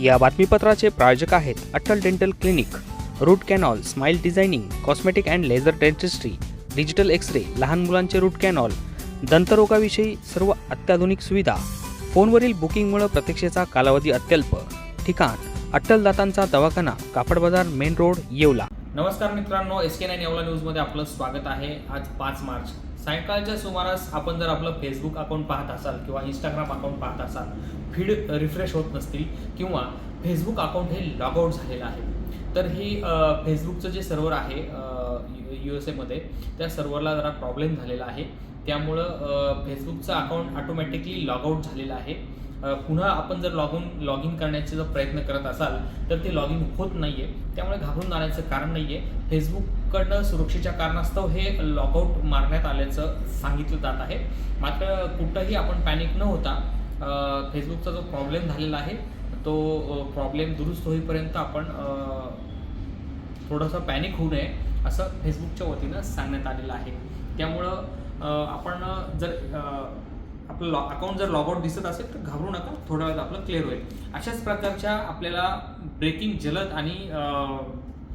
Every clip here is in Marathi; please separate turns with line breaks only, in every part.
या बातमीपत्राचे प्रायोजक आहेत Atal dental clinic root canal smile designing cosmetic and laser dentistry digital X ray लहान मुलांचे रूट कॅनॉल दंतरोगाविषयी सर्व अत्याधुनिक सुविधा फोनवरील बुकिंगमुळे प्रतीक्षेचा कालावधी अत्यल्प. ठिकाण अट्टल दातांचा दवाखाना कापड बाजार मेन रोड येवला.
नमस्कार मित्रांनो एस के नाईन येवला न्यूजमध्ये आपलं स्वागत आहे आज पाच मार्च. सायंकाळच्या सुमारास आपण जर आपलं फेसबुक अकाउंट पाहत असाल किंवा इंस्टाग्राम अकाउंट पाहत असाल फीड रिफ्रेश होत नसतील किंवा फेसबुक अकाउंट हे लॉगआउट झालेलं आहे. तर ही फेसबुकचं जे सर्वर आहे यू एस एमध्ये त्या सर्व्हरला जरा प्रॉब्लेम झालेला आहे. त्यामुळं फेसबुकचं अकाउंट ऑटोमॅटिकली लॉगआउट झालेलं आहे. पुन्हा आपण जर लॉग इन लॉग इन करण्याचे जर प्रयत्न करत असाल तर ते लॉग इन होत नाही आहे त्यामुळे घाबरून जाण्याचं कारण नाही आहे फेसबुककडनं सुरक्षेच्या कारणास्तव हे लॉगआउट मारण्यात आल्याचं सांगितलं जात आहे. मात्र कुठंही आपण पॅनिक न होता फेसबुकचा जो प्रॉब्लेम झालेला आहे तो प्रॉब्लेम दुरुस्त होईपर्यंत आपण थोडंसं पॅनिक होऊ नये असं फेसबुकच्या वतीनं सांगण्यात आलेलं आहे. त्यामुळं आपण जर आपलं लॉ अकाउंट जर लॉगआउट दिसत असेल तर घाबरू नका थोड्या वेळात आपलं क्लिअर होईल. अशाच प्रकारच्या आपल्याला ब्रेकिंग जलद आणि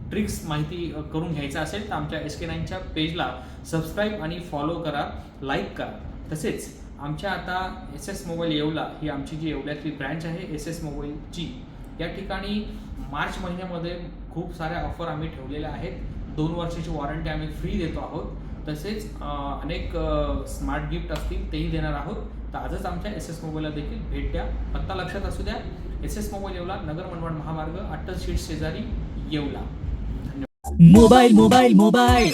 ट्रिक्स माहिती करून घ्यायचं असेल तर आमच्या एस के नाईनच्या पेजला सबस्क्राईब आणि फॉलो करा लाईक करा. तसेच आमच्या आता एस एस मोबाईल येवला ही आमची जी येवल्यातली ब्रँच आहे एस एस मोबाईलची या ठिकाणी मार्च महिन्यामध्ये खूप साऱ्या ऑफर आम्ही ठेवलेल्या आहेत. दोन वर्षाची वॉरंटी आम्ही फ्री देतो आहोत. तसेच अनेक स्मार्ट गिफ्ट असतील तेही देणार आहोत. तर आजच आमच्या एस एस मोबाईलला देखील भेट द्या. पत्ता लक्षात असू द्या. S S mobile Yeola Nagar Manmad महामार्ग अट्टल शीट शेजारी येवला.
Mobile mobile mobile.